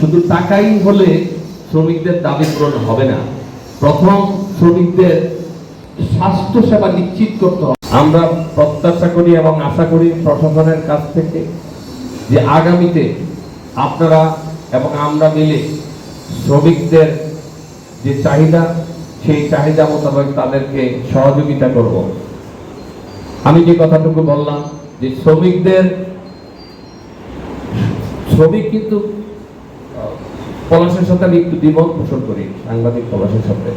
শুধু টাকাই হলে শ্রমিকদের দাবি পূরণ হবে না, প্রথম শ্রমিকদের স্বাস্থ্য সেবা নিশ্চিত করতে হবে। আমরা প্রত্যাশা করি এবং আশা করি প্রশাসনের কাছ থেকে যে আগামীতে আপনারা এবং আমরা মিলে শ্রমিকদের যে চাহিদা, সেই চাহিদা মোতাবেক তাদেরকে সহযোগিতা করব। আমি যে কথাটুকু বললাম যে শ্রমিকদের, শ্রমিক কিন্তু পলাশের সাথে আমি একটু দ্বিমত পোষণ করি, সাংবাদিক পলাশের সাথে।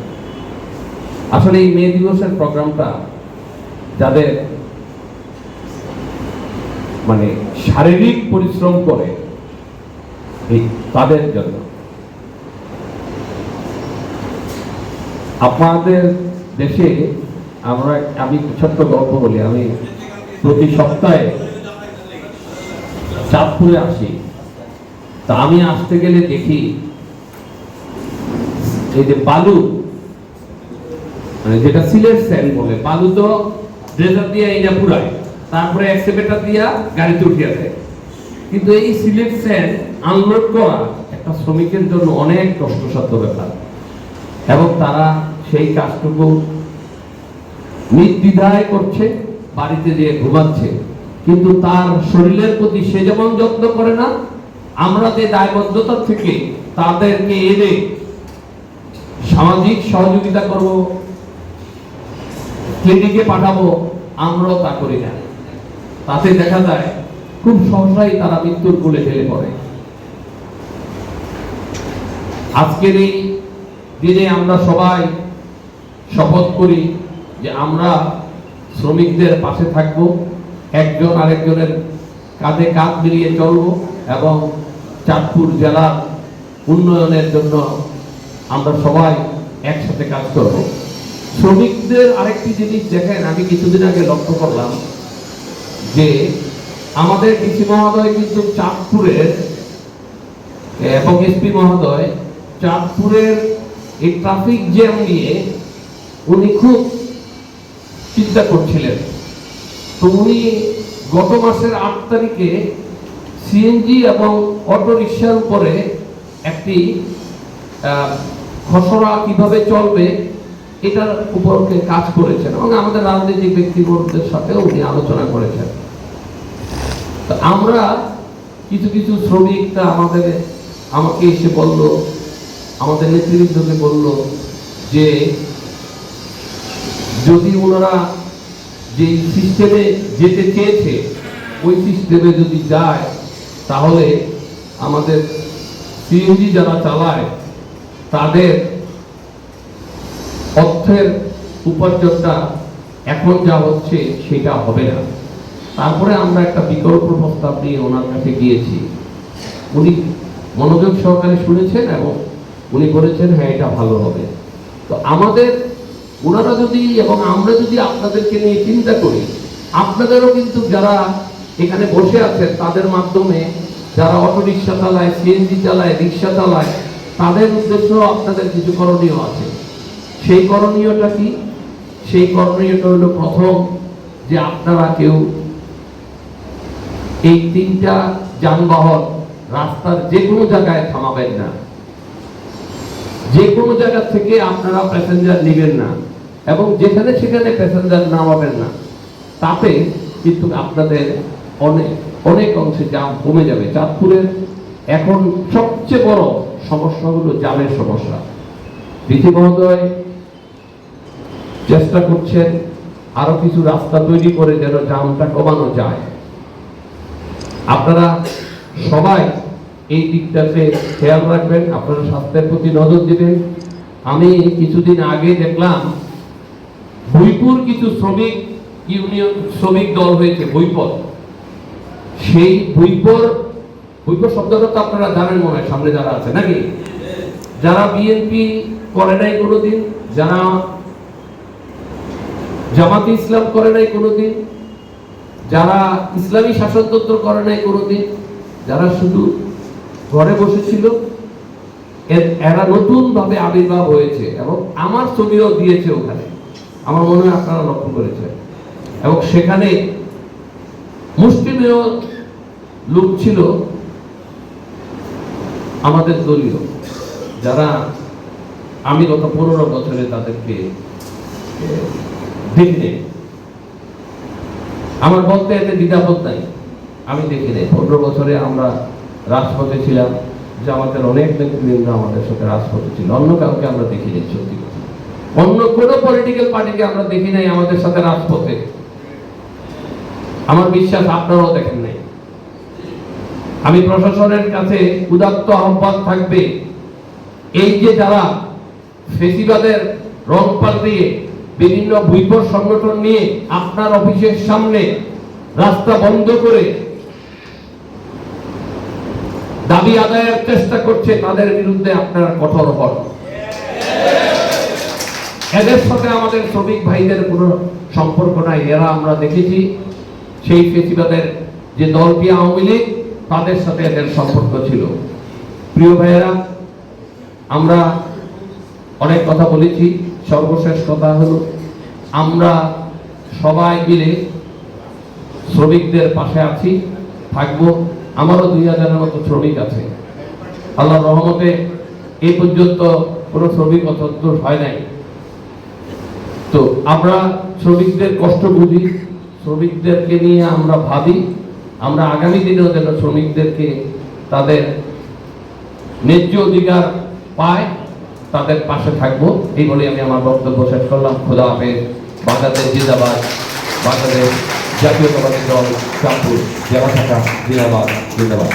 আসলে এই মে দিবসের প্রোগ্রামটা যাদের মানে শারীরিক পরিশ্রম করে তাদের জন্য। আপনাদের দেশে আমরা, আমি ছোট্ট গল্প বলি, আমি প্রতি সপ্তাহে চাঁদপুরে আসি। তা আমি আসতে গেলে দেখি এই যে বালু মানে যেটা সিলেট বলে, বালু তো ড্রেজার দিয়ে এইটা পুরায়, তারপরে এক্সেভেটার দিয়া গাড়িতে উঠিয়ে দেয়। কিন্তু এই সিলেট আনলোড করা একটা শ্রমিকের জন্য অনেক কষ্টসাধ্য ব্যাপার। এবং তারা সেই কাজটুকু নির্দ্বিধায় করছে, বাড়িতে যে ঘুমাচ্ছে। কিন্তু তার শরীরের প্রতি সে যেমন যত্ন করে না, আমরা যে দায়বদ্ধতা থেকে তাদেরকে এনে সামাজিক সহযোগিতা করব ক্লিনিকে পাঠাবো, আমরাও তা করি না। তাতে দেখা যায়, খুব সহসাই তারা মৃত্যুর কোলে ঠেলে পড়ে। আজকের এই দিনে আমরা সবাই শপথ করি যে আমরা শ্রমিকদের পাশে থাকব, একজন আরেকজনের কাঁধে কাঁধ মিলিয়ে চলব এবং চাঁদপুর জেলার উন্নয়নের জন্য আমরা সবাই একসাথে কাজ করব। শ্রমিকদের আরেকটি জিনিস দেখেন, আমি কিছুদিন আগে লক্ষ্য করলাম যে আমাদের কৃষি মহোদয় কিন্তু চাঁদপুরের, এবং এসপি মহোদয় চাঁদপুরের এই ট্রাফিক জ্যাম নিয়ে উনি খুব চিন্তা করছিলেন। তো উনি গত মাসের আট তারিখে সিএনজি এবং অটো রিক্সার উপরে একটি খসড়া কীভাবে চলবে, এটার উপর কাজ করেছেন এবং আমাদের রাজনৈতিক ব্যক্তিবর্গের সাথেও উনি আলোচনা করেছেন। তো আমরা কিছু কিছু শ্রমিকরা আমাদের, আমাকে এসে বলল, আমাদের নেতৃবৃন্দকে বলল যে, যদি ওনারা যে সিস্টেমে যেতে চেয়েছে, ওই সিস্টেমে যদি যায়, তাহলে আমাদের সিএনজি যারা চালায় তাদের অর্থের উপার্জনটা এখন যা হচ্ছে সেটা হবে না। তারপরে আমরা একটা বিকল্প প্রস্তাব নিয়ে ওনার কাছে গিয়েছি। উনি মনোযোগ সহকারে শুনেছেন এবং উনি বলেছেন হ্যাঁ এটা ভালো হবে। তো আমাদের, ওনারা যদি এবং আমরা যদি আপনাদেরকে নিয়ে চিন্তা করি, আপনাদেরও কিন্তু যারা এখানে বসে আছেন, তাদের মাধ্যমে যারা অটো রিক্সা চালায়, সিএনজি চালায় রিক্সা চালায় তাদের উদ্দেশ্য আপনাদের কিছু করণীয় আছে। সেই করণীয়টা কি? সেই করণীয়টা হলো প্রথম যে আপনারা কেউ এই তিনটা যানবাহন রাস্তার যে কোনো জায়গায় থামাবেন না। যে কোনো জায়গা থেকে আপনারা প্যাসেঞ্জার নেবেন না এবং যেখানে সেখানে প্যাসেঞ্জার নামাবেন না। তাতে কিন্তু আপনাদের অনেক অনেক অংশে জাম কমে যাবে। চাঁদপুরের এখন সবচেয়ে বড় সমস্যা হলো জামের সমস্যা। বিধি মহোদয়, চেষ্টা করছেন আরও কিছু রাস্তা তৈরি করে যেন জামটা কমানো যায়। আপনারা সবাই এই দিকটাতে খেয়াল রাখবেন, আপনারা স্বাস্থ্যের প্রতি নজর দিবেন। আমি কিছুদিন আগে দেখলাম বইপুর কিছু শ্রমিক ইউনিয়ন, শ্রমিক দল হয়েছে বইপর সেই বইপর বইপর শব্দটা তো আপনারা জানেন মনে হয়, সামনে যারা আছে, নাকি? যারা বিএনপি করে নাই কোনোদিন, যারা জামাতে ইসলাম করে নাই কোনোদিন, যারা ইসলামী শাসনতন্ত্র করে নাই কোনোদিন, যারা শুধু ঘরে বসেছিল, এরা নতুন ভাবে আবির্ভাব হয়েছে এবং আমার ছবিও দিয়েছে ওখানে। আমার মনে হয় আপনারা লক্ষ্য করেছেন। এবং সেখানে মুসলিমেও লোক ছিল আমাদের দলীয় যারা আমি গত পনেরো বছরে তাদেরকে এ, দেখি নেই। আমার বলতে এতে দ্বিধাবোধ নাই। আমি দেখি নেই। পনেরো বছরে আমরা রাজপথে ছিলাম যে আমাদের অনেক নেতৃবৃন্দ আমাদের সাথে রাজপথে ছিল। অন্য কাউকে আমরা দেখি নেই সত্যি অন্য কোনো পলিটিক্যাল পার্টিকে আমরা দেখি নাই আমাদের সাথে রাজপথে। আমার বিশ্বাস আপনারাও দেখেন নাই। আমি প্রশাসনের কাছে উদাত্ত আহ্বান থাকবে। এই যে যারা ফেসিবাদের রং দিয়ে বিভিন্ন বৈপর সংগঠন নিয়ে আপনার অফিসের সামনে রাস্তা বন্ধ করে দাবি আদায়ের চেষ্টা করছে, তাদের বিরুদ্ধে আপনারা কঠোর হন এদের সাথে আমাদের শ্রমিক ভাইদের কোনো সম্পর্ক নাই। এরা আমরা দেখেছি, সেই ফেসিবাদের যে দলটি আওয়ামী লীগ তাদের সাথে এদের সম্পর্ক ছিল। প্রিয় ভাইয়েরা, আমরা অনেক কথা বলেছি, সর্বশেষ কথা হলো, আমরা সবাই মিলে শ্রমিকদের পাশে আছি, থাকব। আমারও দুই হাজারের মতো শ্রমিক আছে। আল্লাহর রহমতে এই পর্যন্ত কোনো শ্রমিক অত্যন্ত হয় নাই। তো আমরা শ্রমিকদের কষ্ট বুঝি, শ্রমিকদেরকে নিয়ে আমরা ভাবি আমরা আগামী দিনেও যেন শ্রমিকদেরকে তাদের ন্যায্য অধিকার পায়, তাদের পাশে থাকব। এই বলে আমি আমার বক্তব্য শেষ করলাম। খোদা হাফেজ। বাংলাদেশ জিন্দাবাদ। বাংলাদেশ জাতীয়তাবাদী দল, চাঁদপুর, জেলা শাখা, জিন্দাবাদ। জিন্দাবাদ।